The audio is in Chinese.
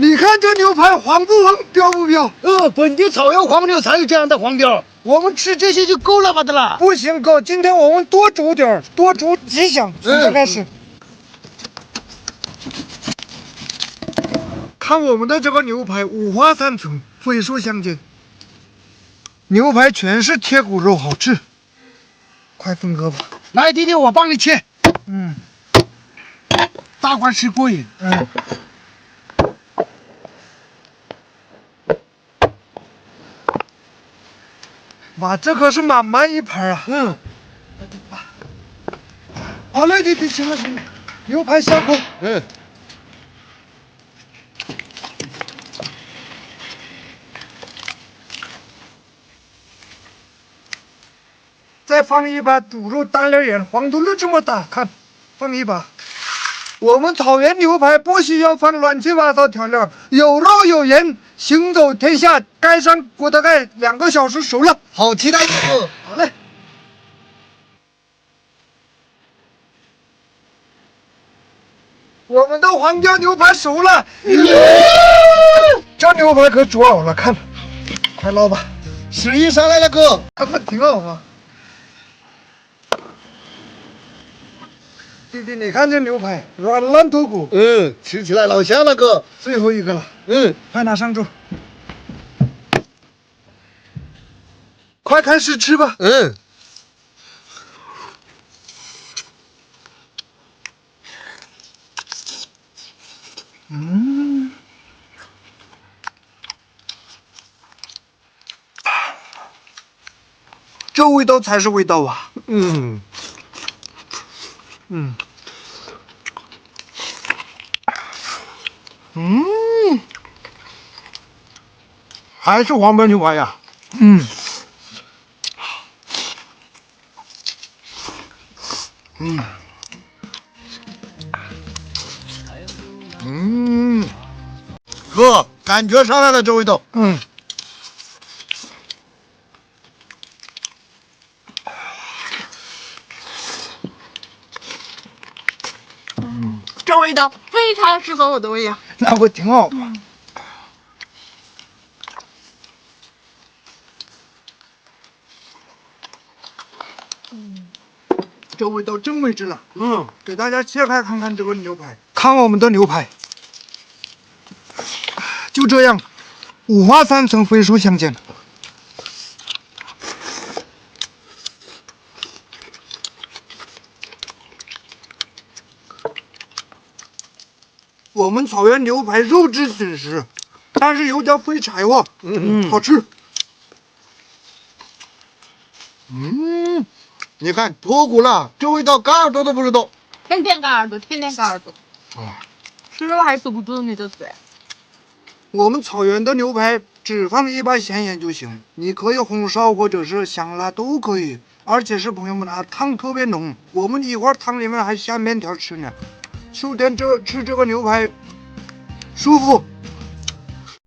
你看这牛排黄不黄，标不标？呃，本地草原黄牛才有这样的黄标，我们吃这些就够了吧的啦。不行哥，今天我们多煮点儿，多煮几箱，从这开始。看我们的这个牛排，五花三层，肥瘦相间。牛排全是贴骨肉，好吃。快分割吧。来，弟弟，我帮你切，嗯大块吃过瘾。嗯。哇，这可是满满一盘啊！嗯，好嘞，弟弟，行了行了，牛排下锅。嗯，再放一把猪肉大脸眼，黄土豆这么大，看，放一把。我们草原牛排不需要放乱七八糟调料，有肉有盐，行走天下。盖上锅的盖，两个小时熟了。好期待哦。好嘞。我们的黄椒牛排熟了，这牛排可煮好了，看，快捞吧，食欲上来了，哥。看看挺好啊。弟弟，你看这牛排软烂脱骨，嗯，吃起来老香了，哥。最后一个了，嗯，快拿上桌，快开始吃吧。嗯，嗯，这味道才是味道啊！嗯，嗯，嗯，还是黄焖牛排呀。嗯。嗯，嗯，哥，感觉上来了，这味道。嗯，这味道非常适合我的胃呀、那不挺好吗？嗯这味道真没治了。嗯，给大家切开看看这个牛排，看我们的牛排，就这样，五花三层，飞速相间。我们草原牛排肉质紧实，但是有点费柴火，嗯好吃。嗯，你看脱骨了，这味道干耳朵都不知道。天天干耳朵，天天干耳朵。啊，吃肉还堵不住你的嘴。我们草原的牛排只放一把咸盐就行，你可以红烧或者是香辣都可以，而且是朋友们啊，汤特别浓，我们一会儿汤里面还下面条吃呢。秋天这吃这个牛排舒服，